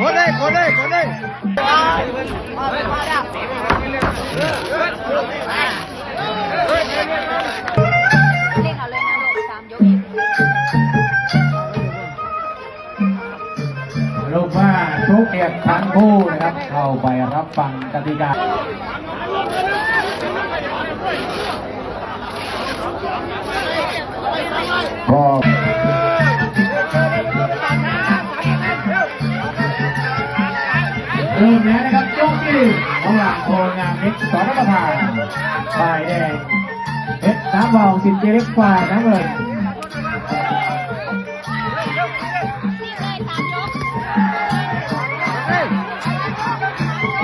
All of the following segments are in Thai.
ಕೊಡೆ ಕೊಡೆ ಕೊಡೆ ลูกว่าทุกเกียรติทั้งคู่นะครับ เข้าไปรับฟังกติกาก็าโพงามเล็กสอนรัฐพานฝ่ายแดงเพชรน้ำบองสิทธิ์เจเล็กฝ่ายน้ำเงิน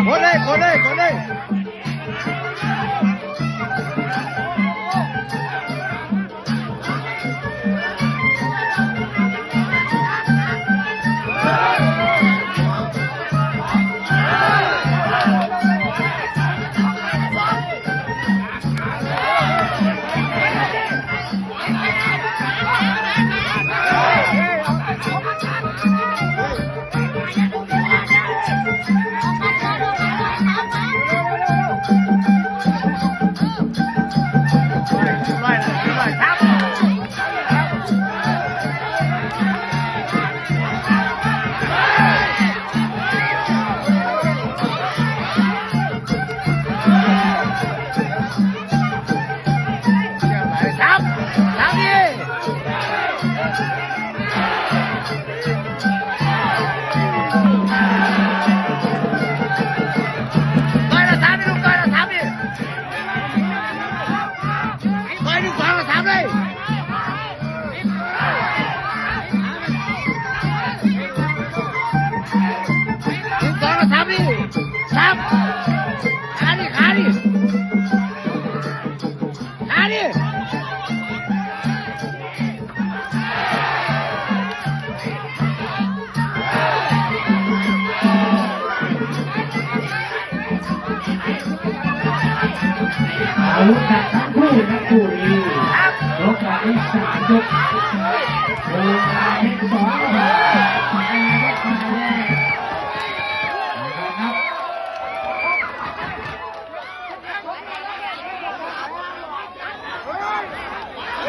กดเลยกดเลยกดเลย ดิขาดิขาดิอาวุธหนักทั้งคู่นะคู่นี้ยกแบบนี้สามยกโพงามเล็กสอน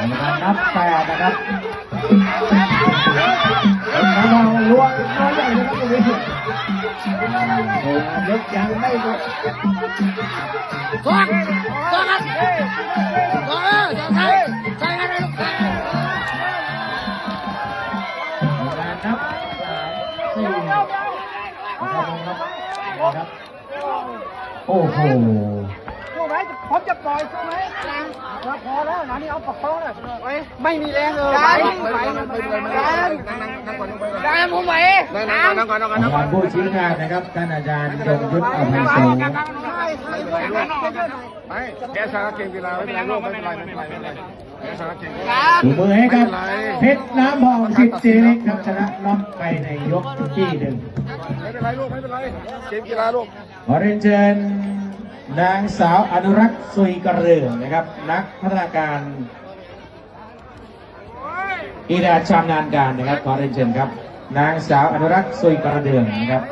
ในการนับแปดนะครับเป็นกำลังล้วงน้อยใหญ่นะครับตรงนี้โอ้ยกยังไม่หมดกดกดกันกดเออจะใส่ใส่กันเลยลูกในการนับสามสี่ครับครับโอ้โห ผมจะปล่อยสู้ไหมเราพอแล้วนะนี่เอาประคองเลยไม่มีแรงเลยไหวไหวแรงแรงผมไหวนั่งนั่งก่อนนั่งก่อนนั่งก่อนผู้ชี้ขาดนะครับท่านอาจารย์ยงยุทธอภัยสูงไม่แกสารเก่งกีฬาไม่เป็นไรลูกไม่เป็นไรไม่เป็นไรไม่เป็นไรแกสารเก่งถูมือให้กับเพชรน้ำพองสิทธิ์เจเล็กครับชนะน็อกไปในยกที่หนึ่งไม่เป็นไรลูกไม่เป็นไรเกมกีฬาลูกขอเรียนเชิญ นางสาวอนุรักษ์สุยกระเรืองนะครับ นักพัฒนาการกีฬาชำนาญการนะครับขอเรียนเชิญครับ นางสาวอนุรักษ์สุยกระเดืองนะครับ